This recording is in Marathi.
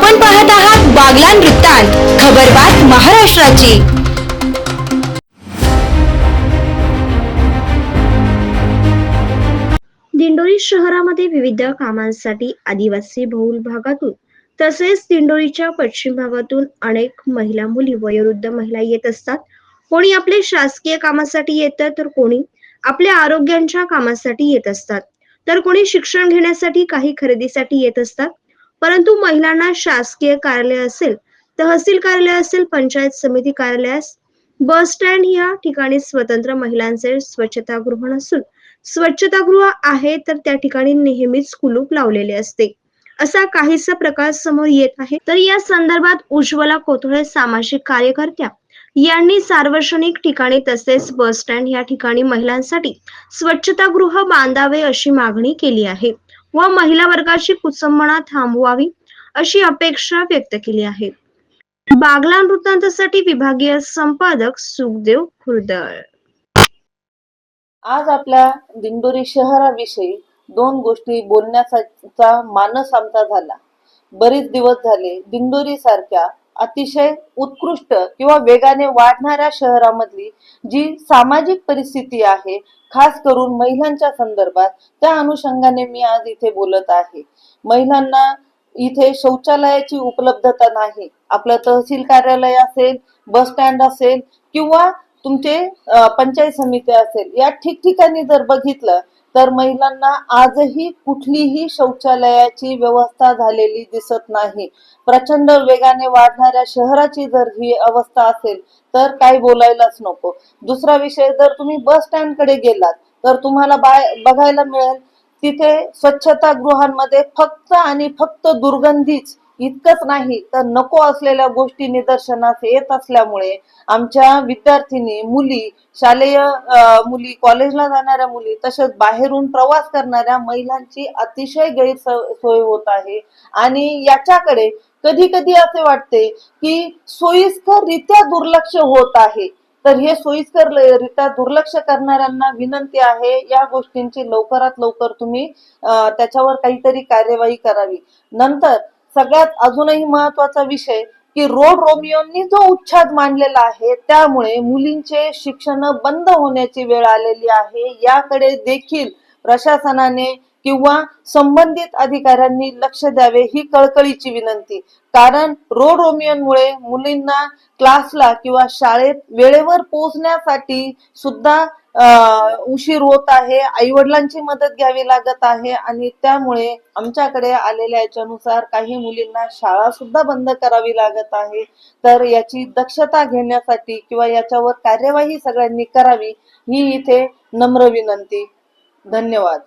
आपण पाहत आहात बागलान वृत्तांत खबरबात महाराष्ट्राची. दिंडोरी शहरामध्ये विविध कामांसाठी आदिवासी बहुल भागातून तसेच दिंडोरीच्या पश्चिम भागातून अनेक महिला मुली वयोवृद्ध महिला येत असतात. कोणी आपले शासकीय कामासाठी येतं तर कोणी आपल्या आरोग्यांच्या कामासाठी येत असतात. तर कोणी शिक्षण घेण्यासाठी काही खरेदीसाठी येत असतात. परंतु महिलांना शासकीय कार्यालय असेल तहसील कार्यालय असेल पंचायत समिती कार्यालयास बस स्टँड या ठिकाणी स्वतंत्र महिलांचे स्वच्छतागृह नसून स्वच्छतागृह आहे तर त्या ठिकाणी नेहमीच कुलूप लावलेले असते. असा काहीसा प्रकार समोर येत आहे. तर या संदर्भात उज्ज्वला कोथळे सामाजिक कार्यकर्त्या यांनी सार्वजनिक ठिकाणी तसेच बस स्टँड या ठिकाणी महिलांसाठी स्वच्छतागृह बांधावे अशी मागणी केली आहे. व महिला वर्गाची कुचंबणा थांबवावी अशी अपेक्षा व्यक्त केली आहे. बागला वृत्तांतासाठी विभागीय संपादक सुखदेव खुर्दळ. आज आपल्या दिंडोरी शहराविषयी दोन गोष्टी बोलण्याचा मानस आमचा झाला. बरेच दिवस झाले दिंडोरी सारख्या अतिशय उत्कृष्ट किंवा वेगाने वाढणाऱ्या शहरामधली जी सामाजिक परिस्थिती आहे खास करून महिलांच्या संदर्भात त्या अनुषंगाने मी आज इथे बोलत आहे. महिलांना इथे शौचालयाची उपलब्धता नाही. आपलं तहसील कार्यालय असेल बस स्टँड असेल किंवा तुमचे पंचायत समिती असेल या ठिकठिकाणी जर बघितलं तर महिलांना आजही कुठलीही शौचालयाची व्यवस्था झालेली दिसत नाही. प्रचंड वेगाने वाढणाऱ्या शहराची जर ही अवस्था असेल तर काही बोलायलाच नको. दुसरा विषय जर तुम्ही बस स्टँडकडे गेलात तर तुम्हाला बाय बघायला मिळेल तिथे स्वच्छता गृहांमध्ये फक्त आणि फक्त दुर्गंधीच इतकंच नाही तर नको असलेल्या गोष्टी निदर्शनास येत असल्यामुळे आमच्या विद्यार्थिनी मुली शालेय मुली कॉलेजला जाणाऱ्या मुली तसेच बाहेरून प्रवास करणाऱ्या महिलांची अतिशय गैरसोय होत आहे. आणि याच्याकडे कधी कधी असे वाटते की सोयीस्कर रित्या दुर्लक्ष होत आहे. तर हे सोयीस्कर रित्या दुर्लक्ष करणाऱ्यांना विनंती आहे या गोष्टींची लवकरात लवकर तुम्ही त्याच्यावर काहीतरी कार्यवाही करावी. नंतर सगळ्यात अजूनही महत्त्वाचा विषय की रोड रोमियोंनी जो उच्छाद मांडलेला आहे त्यामुळे मुलींचे शिक्षण बंद होण्याची वेळ आलेली आहे. याकडे देखील प्रशासनाने किंवा संबंधित अधिकाऱ्यांनी लक्ष द्यावे ही कळकळीची विनंती. कारण रोड रोमियोनमुळे मुलींना क्लासला किंवा शाळेत वेळेवर पोहोचण्यासाठी सुद्धा उशीर होत आहे आई वडिलांची मदत घ्यावी लागत आहे आणि त्यामुळे आमच्याकडे आलेल्या याच्यानुसार काही मुलींना शाळा सुद्धा बंद करावी लागत आहे. तर याची दक्षता घेण्यासाठी किंवा याच्यावर कार्यवाही सगळ्यांनी करावी ही इथे नम्र विनंती. धन्यवाद.